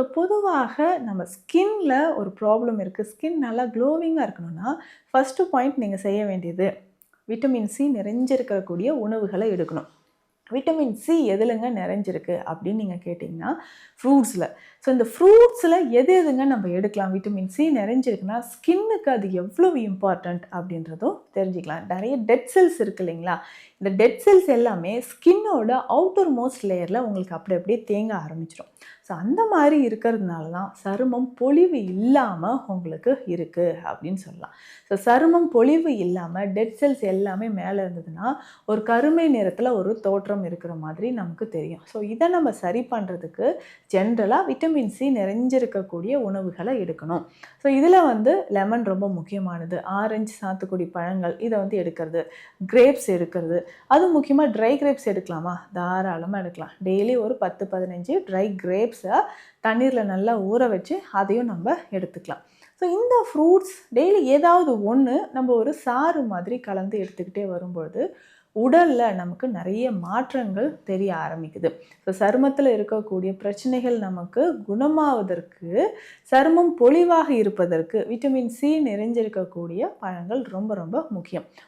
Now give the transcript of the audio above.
So பொதுவாக நம்ம ஸ்கின்ல ஒரு ப்ராப்ளம் இருக்குது ஸ்கின் நல்லா க்ளோவிங்காக இருக்கணும்னா ஃபஸ்ட்டு பாயிண்ட் நீங்கள் செய்ய வேண்டியது விட்டமின் சி நிறைஞ்சிருக்கக்கூடிய உணவுகளை எடுக்கணும். விட்டமின் சி எதுலங்க நிறைஞ்சிருக்கு அப்படின்னு நீங்கள் கேட்டிங்கன்னா ஃப்ரூட்ஸில் ஸோ இந்த ஃப்ரூட்ஸில் எது எதுங்க நம்ம எடுக்கலாம்? விட்டமின் சி நிறைஞ்சிருக்குன்னா ஸ்கின்னுக்கு அது எவ்வளவு இம்பார்ட்டண்ட் அப்படின்றதும் தெரிஞ்சுக்கலாம். நிறைய டெட் செல்ஸ் இருக்கு இல்லைங்களா? இந்த டெட் செல்ஸ் எல்லாமே ஸ்கின்னோட அவுட்டர் மோஸ்ட் லேயரில் உங்களுக்கு அப்படி அப்படியே தேங்க ஆரம்பிச்சிடும். ஸோ அந்த மாதிரி இருக்கிறதுனால தான் சருமம் பொலிவு இல்லாமல் உங்களுக்கு இருக்குது அப்படின்னு சொல்லலாம். ஸோ சருமம் பொலிவு இல்லாமல் டெட் செல்ஸ் எல்லாமே மேலே இருந்ததுன்னா ஒரு கருமை நிறத்தில் ஒரு தோற்றம் இருக்கிற மாதிரி நமக்கு தெரியும். ஸோ இதை நம்ம சரி பண்ணுறதுக்கு ஜென்ரலாக விட்டமின் சி நிறைஞ்சிருக்கக்கூடிய உணவுகளை எடுக்கணும். ஸோ இதில் வந்து லெமன் ரொம்ப முக்கியமானது. ஆரஞ்சு சாத்துக்குடி பழங்கள் இதை வந்து எடுக்கிறது. கிரேப்ஸ் எடுக்கிறது. அது முக்கியமாக ட்ரை கிரேப்ஸ் எடுக்கலாமா? தாராளமாக எடுக்கலாம். டெய்லி ஒரு பத்து பதினஞ்சு ட்ரை கிரேப்ஸை தண்ணீரில் நல்லா ஊற வச்சு அதையும் நம்ம எடுத்துக்கலாம். ஸோ இந்த ஃப்ரூட்ஸ் டெய்லி ஏதாவது ஒன்று நம்ம ஒரு சாறு மாதிரி கலந்து எடுத்துக்கிட்டே வரும்பொழுது உடலில் நமக்கு நிறைய மாற்றங்கள் தெரிய ஆரம்பிக்குது. ஸோ சருமத்தில் இருக்கக்கூடிய பிரச்சனைகள் நமக்கு குணமாவதற்கு சருமம் பொலிவாக இருப்பதற்கு விட்டமின் சி நிறைஞ்சிருக்கக்கூடிய பழங்கள் ரொம்ப ரொம்ப முக்கியம்.